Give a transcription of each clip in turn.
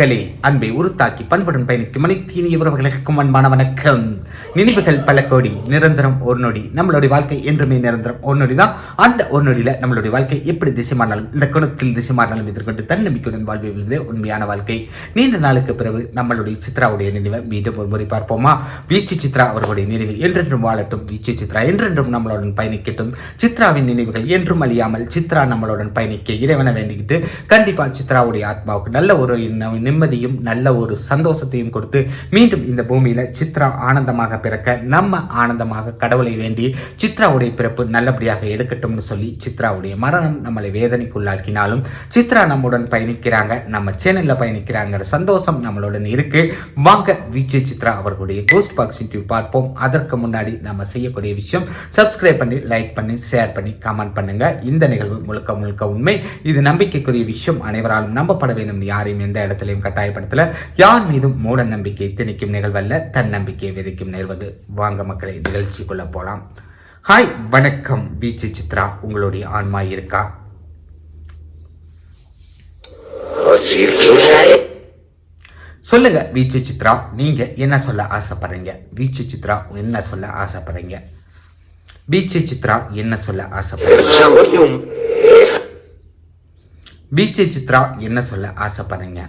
மக்களே அன்பை உருத்தாக்கி பண்புடன் பயணிக்கும் மனைத்தீனிய உறவுகளுக்கும் அன்பான வணக்கம். நினைவுகள் பல கோடி நிரந்தரம் ஒரு நொடி. நம்மளுடைய வாழ்க்கை என்றுமே நிரந்தரம் ஒரு நொடி தான் அந்த ஒரு நொடியில நம்மளுடைய வாழ்க்கை எப்படி திசை மாறினாலும் இந்த குணத்தில் திசை மாறினாலும் எதிர்கொண்டு தன்னம்பிக்கையுடன் வாழ்வதே உண்மையான வாழ்க்கை. நீண்ட நாளுக்கு பிறகு நம்மளுடைய சித்ராவுடைய நினைவை மீண்டும் ஒரு முறை பார்ப்போமா? வீச்சு சித்ரா அவர்களுடைய நினைவு என்றென்றும் வாழட்டும். வீச்சு சித்ரா என்றென்றும் நம்மளுடன் பயணிக்கட்டும். சித்ராவின் நினைவுகள் என்றும் அழியாமல் சித்ரா நம்மளுடன் பயணிக்க இறைவனை வேண்டிக்கிட்டு கண்டிப்பா சித்ராவுடைய ஆத்மாவுக்கு நல்ல ஒரு நிம்மதியும் நல்ல ஒரு சந்தோஷத்தையும் கொடுத்து மீண்டும் இந்த பூமியில சித்ரா ஆனந்தமாக பிறக்க நம்ம ஆனந்தமாக கடவுளை வேண்டி சித்ராவுடைய பிறப்பு நல்லபடியாக எடுக்கட்டும்னு சொல்லி சித்ராவுடைய மரணம் நம்மளை வேதனைக்குள்ளாக்கினாலும் சித்ரா நம்முடன் பயணிக்கிறாங்க நம்ம சேனல்ல பயணிக்கிறாங்கிற சந்தோஷம் நம்மளுடன் இருக்கு. வாங்க விஜய் சித்ரா அவர்களுடைய கோஸ்ட் பாக்ஸ் இன்டர்வியூ பார்ப்போம். அதற்கு முன்னாடி நம்ம செய்யக்கூடிய விஷயம் சப்ஸ்கிரைப் பண்ணி லைக் பண்ணி ஷேர் பண்ணி கமெண்ட் பண்ணுங்க. இந்த நிகழ்வு முழுக்க முழுக்க உண்மை. இது நம்பிக்கைக்குரிய விஷயம். அனைவராலும் நம்பப்பட வேண்டும். யாரையும் எந்த இடத்துல செய்யும் கட்டாயப்படுத்தல. யார் மீதும் மூட நம்பிக்கை திணிக்கும் நிகழ்வல்ல தன்னம்பிக்கை விதைக்கும் நிகழ்வது வாங்க மக்களை நிகழ்ச்சிக்குள்ள போலாம். ஹாய் வணக்கம். பீச்சு சித்ரா உங்களுடைய ஆன்மா இருக்கா? சொல்லுங்க வீச்சு சித்ரா நீங்க என்ன சொல்ல ஆசைப்படுறீங்க? வீச்சு சித்ரா என்ன சொல்ல ஆசைப்படுறீங்க? பீச்சு சித்ரா என்ன சொல்ல ஆசைப்படுறீங்க? பீச்சு சித்ரா என்ன சொல்ல ஆசைப்படுறீங்க?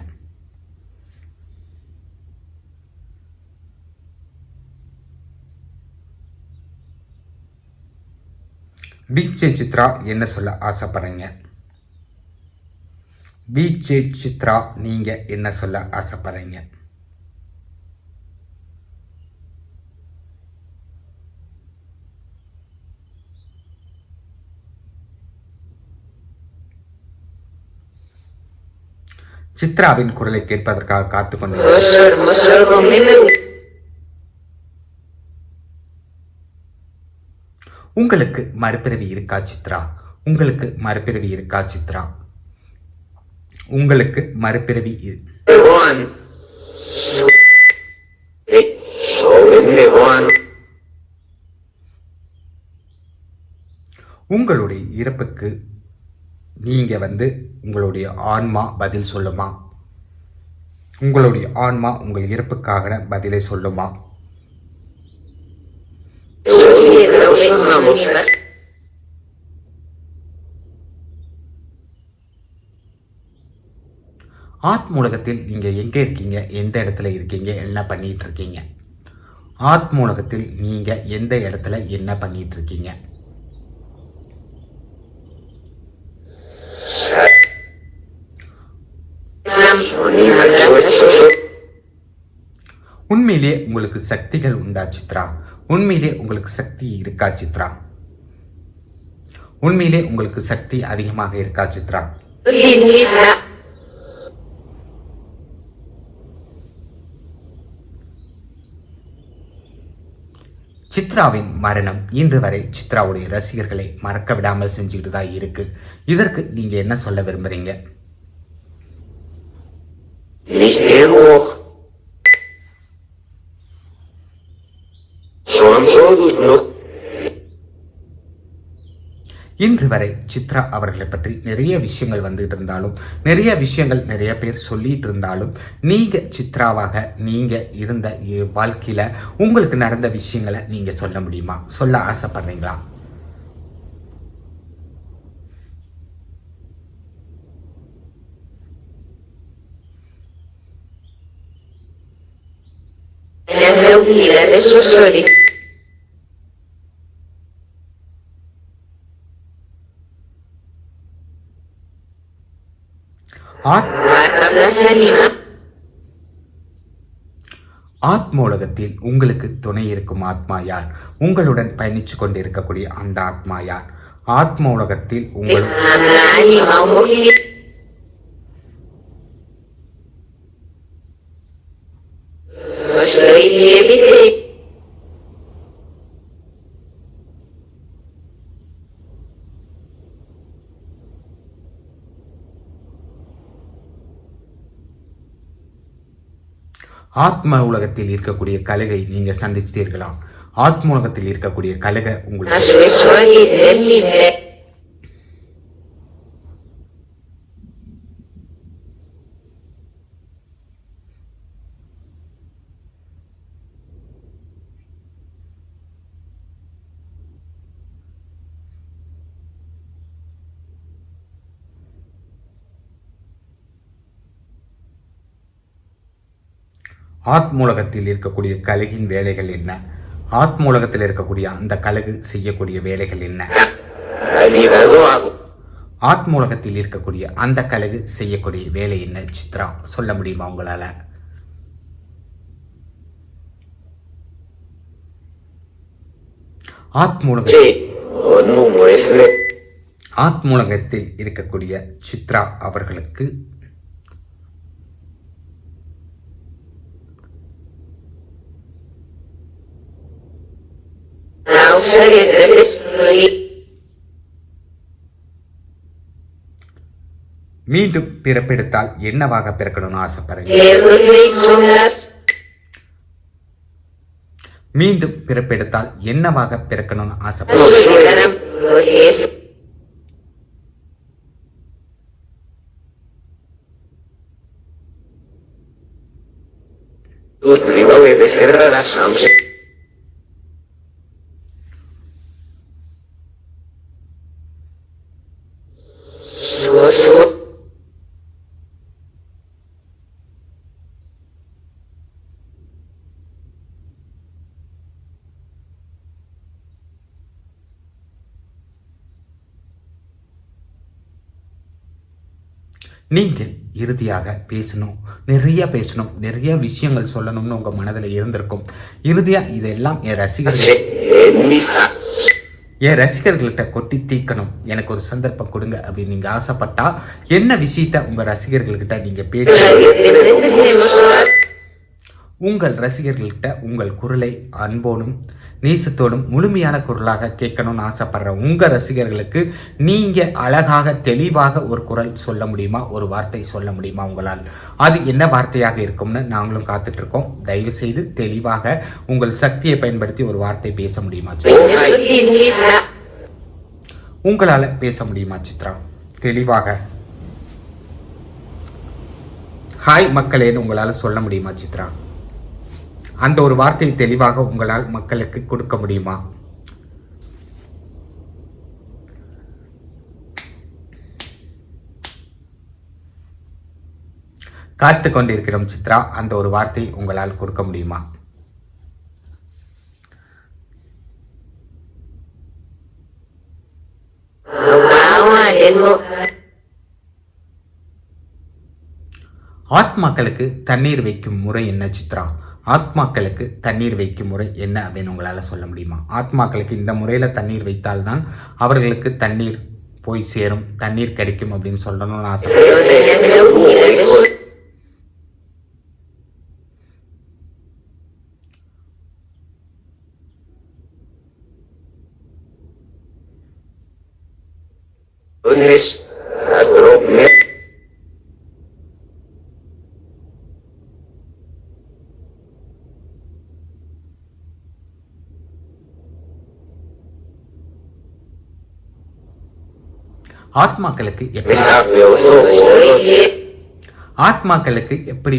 பீச்சே சித்ரா என்ன சொல்ல ஆசைப்படுறீங்க? பீச்சே சித்ரா நீங்க என்ன சொல்ல ஆசைப்படுறீங்க? சித்ராவின் குரலை கேட்பதற்காக காத்துக்கொண்டு உங்களுக்கு மறுபிறவி இருக்கா சித்ரா? உங்களுக்கு மறுபிறவி இருக்கா சித்ரா? உங்களுக்கு மறுபிறவி உங்களுடைய இறப்புக்கு நீங்க வந்து உங்களுடைய ஆன்மா பதில் சொல்லுமா? உங்களுடைய ஆன்மா உங்கள் இறப்புக்காக பதிலை சொல்லுமா? ஆத்மூலகத்தில் நீங்கள் எங்கே இருக்கீங்க? எந்த இடத்துல இருக்கீங்க? என்ன பண்ணிட்டு இருக்கீங்க? ஆத்மூலகத்தில் நீங்கள் எந்த இடத்துல என்ன பண்ணிட்டு இருக்கீங்க? உண்மையிலே உங்களுக்கு சக்திகள் உண்டா சித்ரா? உண்மையிலே உங்களுக்கு சக்தி இருக்கா சித்ரா? உண்மையிலே உங்களுக்கு சக்தி அதிகமாக இருக்கா சித்ரா? சித்ராவின் மரணம் இன்று வரை சித்ராவுடைய ரசிகர்களை மறக்க விடாமல் செஞ்சுக்கிட்டு தான் இருக்கு. இதற்கு நீங்க என்ன சொல்ல விரும்புறீங்க? இன்று வரை சித்ரா அவர்களை பற்றி நிறைய விஷயங்கள் வந்துட்டு இருந்தாலும் நிறைய விஷயங்கள் நிறைய பேர் சொல்லிட்டு இருந்தாலும் நீங்க சித்ராவாக நீங்க இருந்த வாழ்க்கையில உங்களுக்கு நடந்த விஷயங்களை நீங்க சொல்ல முடியுமா? சொல்ல ஆசைப்படுறீங்களா? ஆத்மோலகத்தில் உங்களுக்கு துணை இருக்கும் ஆத்மா யார்? உங்களுடன் பயணிச்சு கொண்டிருக்கக்கூடிய அந்த ஆத்மா யார்? ஆத்ம உலகத்தில் உங்களுக்கு ஆத்ம உலகத்தில் இருக்கக்கூடிய கலகை நீங்க சந்திச்சிட்டீர்களா? ஆத்ம உலகத்தில் இருக்கக்கூடிய கலகை உங்களுக்கு ஆத்மூலகத்தில் இருக்கக்கூடிய கழுகின் வேலைகள் என்ன? ஆத்மூலகத்தில் இருக்கக்கூடிய அந்த கழுகு செய்யக்கூடிய வேலைகள் என்ன? ஆத்மூலகத்தில் இருக்கக்கூடிய அந்த கழுகு செய்யக்கூடிய வேலை என்ன சித்ரா? சொல்ல முடியுமா உங்களால? ஆத்மூலகத்தில் ஆத்மூலகத்தில் இருக்கக்கூடிய சித்ரா அவர்களுக்கு மீண்டும் பிறப்பெடுத்தால் என்னவாக பிறக்கணும்னு ஆசைப்படுறீங்க மீண்டும் பிறப்பெடுத்தால் என்னவாக பிறக்கணும்னு ஆசைப்படுறீங்க நீங்கள் இறுதியாக பேசணும் நிறைய பேசணும் நிறைய விஷயங்கள் சொல்லணும்னு உங்கள் மனதில் இருந்திருக்கும். இறுதியாக இதெல்லாம் என் ரசிகர்கள் என் ரசிகர்கள்கிட்ட கொட்டி தீக்கணும் எனக்கு ஒரு சந்தர்ப்பம் கொடுங்க அப்படின்னு நீங்கள் ஆசைப்பட்டா என்ன விஷயத்த உங்கள் ரசிகர்கள்கிட்ட நீங்கள் பேச உங்கள் ரசிகர்கள்கிட்ட உங்கள் குரலை அன்போடும் நேசத்தோடும் முழுமையான குரலாக கேட்கணும்னு ஆசைப்படுற உங்கள் ரசிகர்களுக்கு நீங்கள் அழகாக தெளிவாக ஒரு குரல் சொல்ல முடியுமா? ஒரு வார்த்தை சொல்ல முடியுமா உங்களால்? அது என்ன வார்த்தையாக இருக்கும்னு நாங்களும் காத்துட்ருக்கோம். தயவு செய்து தெளிவாக உங்கள் சக்தியை பயன்படுத்தி ஒரு வார்த்தை பேச முடியுமா சித்ரா? உங்களால் பேச முடியுமா சித்ரா? தெளிவாக. ஹாய் மக்களேன்னு உங்களால் சொல்ல முடியுமா சித்ரா? அந்த ஒரு வார்த்தையை தெளிவாக உங்களால் மக்களுக்கு கொடுக்க முடியுமா? காத்து கொண்டிருக்கிறோம் சித்ரா அந்த ஒரு வார்த்தை உங்களால் கொடுக்க முடியுமா? ஆத்மாக்களுக்கு தண்ணீர் வைக்கும் முறை என்ன சித்ரா? ஆத்மாக்களுக்கு தண்ணீர் வைக்கும் முறை என்ன அப்படின்னு உங்களால் சொல்ல முடியுமா? ஆத்மாக்களுக்கு இந்த முறையில் தண்ணீர் வைத்தால்தான் அவர்களுக்கு தண்ணீர் போய் சேரும் தண்ணீர் கிடைக்கும் அப்படின்னு சொல்லணும்னு ஆசை. ஆத்மாக்களுக்கு எப்படி? ஆத்மாக்களுக்கு எப்படி?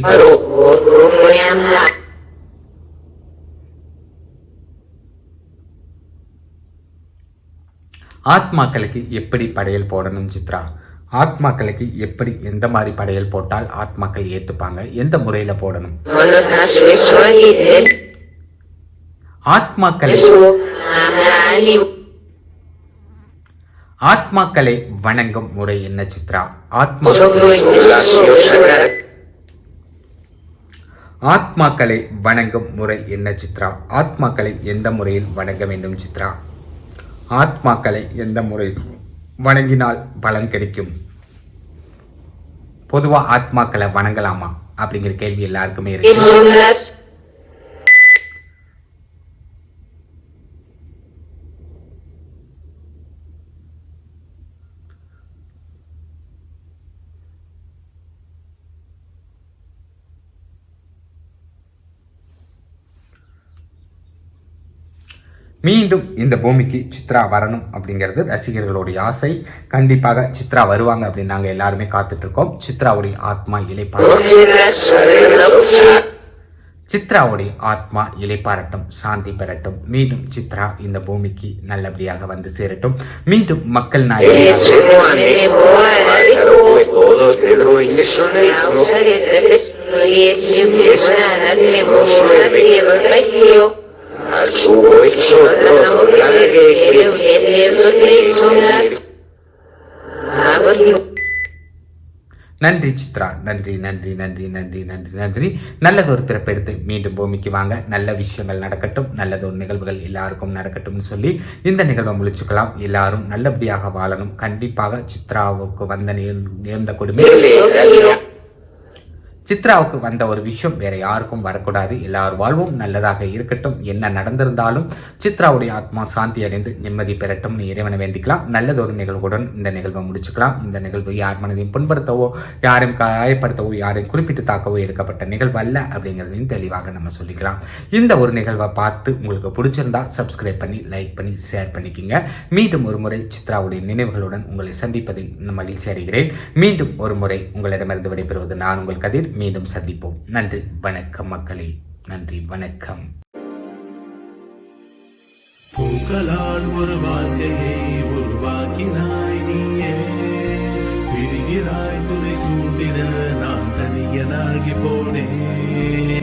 ஆத்மாக்களுக்கு எப்படி படையல் போடணும் சித்ரா? ஆத்மாக்களுக்கு எப்படி எந்த மாதிரி படையல் போட்டால் ஆத்மாக்கள் ஏத்துப்பாங்க? எந்த முறையில போடணும்? ஆத்மாக்களுக்கு ஆத்மாக்களை வணங்கும் முறை என்ன சித்ரா? ஆத்மா ஆத்மாக்களை வணங்கும் முறை என்ன சித்ரா? ஆத்மாக்களை எந்த முறையில் வணங்க வேண்டும் சித்ரா? ஆத்மாக்களை எந்த முறையில் வணங்கினால் பலன் கிடைக்கும்? பொதுவா ஆத்மாக்களை வணங்கலாமா? அப்படிங்கிற கேள்வி எல்லாருக்குமே இருக்கு. மீண்டும் இந்த பூமிக்கு சித்ரா வரணும் அப்படிங்கிறது ரசிகர்களுடைய ஆசை. கண்டிப்பாக சித்ரா வருவாங்க அப்படின்னு நாங்கள் எல்லாருமே காத்துட்டு இருக்கோம் சித்ராவுடைய ஆத்மா இலைப்பாரட்டும் சித்ராவுடைய ஆத்மா இலைப்பாரட்டும் சாந்தி பெறட்டும். மீண்டும் சித்ரா இந்த பூமிக்கு நல்லபடியாக வந்து சேரட்டும். மீண்டும் மக்கள் நாயகி நன்றி சித்ரா நன்றி நன்றி நன்றி நன்றி நன்றி நன்றி. நல்லதொரு பிறப்பெடுத்து மீண்டும் பூமிக்கு வாங்க. நல்ல விஷயங்கள் நடக்கட்டும் நல்லதொரு நிகழ்வுகள் எல்லாருக்கும் நடக்கட்டும்னு சொல்லி இந்த நிகழ்வை முழிச்சுக்கலாம் எல்லாரும் நல்லபடியாக வாழணும். கண்டிப்பாக சித்ராவுக்கு வந்த நேர்- நேர்ந்த கொடுமை. சித்ராவுக்கு வந்த ஒரு விஷயம் வேற யாருக்கும் வரக்கூடாது. எல்லார் வாழ்வும் நல்லதாக இருக்கட்டும். என்ன நடந்திருந்தாலும் சித்ராவுடைய ஆத்மா சாந்தி அடைந்து நிம்மதி பெறட்டும்னு இறைவனை வேண்டிக்கலாம். நல்லதொரு நிகழ்வுடன் இந்த நிகழ்வை முடிச்சுக்கலாம். இந்த நிகழ்வு யார் மனதையும் புண்படுத்தவோ யாரையும் காயப்படுத்தவோ யாரையும் குறிப்பிட்டு தாக்கவோ எடுக்கப்பட்ட நிகழ்வு அல்ல அப்படிங்கிறதையும் தெளிவாக நம்ம சொல்லிக்கலாம். இந்த ஒரு நிகழ்வை பார்த்து உங்களுக்கு பிடிச்சிருந்தா சப்ஸ்கிரைப் பண்ணி லைக் பண்ணி ஷேர் பண்ணிக்கிங்க. மீண்டும் ஒரு முறை சித்ராவுடைய நினைவுகளுடன் உங்களை சந்திப்பதில் மகிழ்ச்சி அடைகிறேன். மீண்டும் ஒரு முறை உங்களிடமிருந்து விடைபெறுவது நான் உங்கள் கதிர். மீண்டும் சந்திப்போம். நன்றி வணக்கம் மக்களே. நன்றி வணக்கம். சொற்களால் ஒரு வாழ்க்கையை உருவாக்கினாய் நீயே. பிரிகிறாய் துணை சூண்டிட நான் தனியனாகி போனேன்.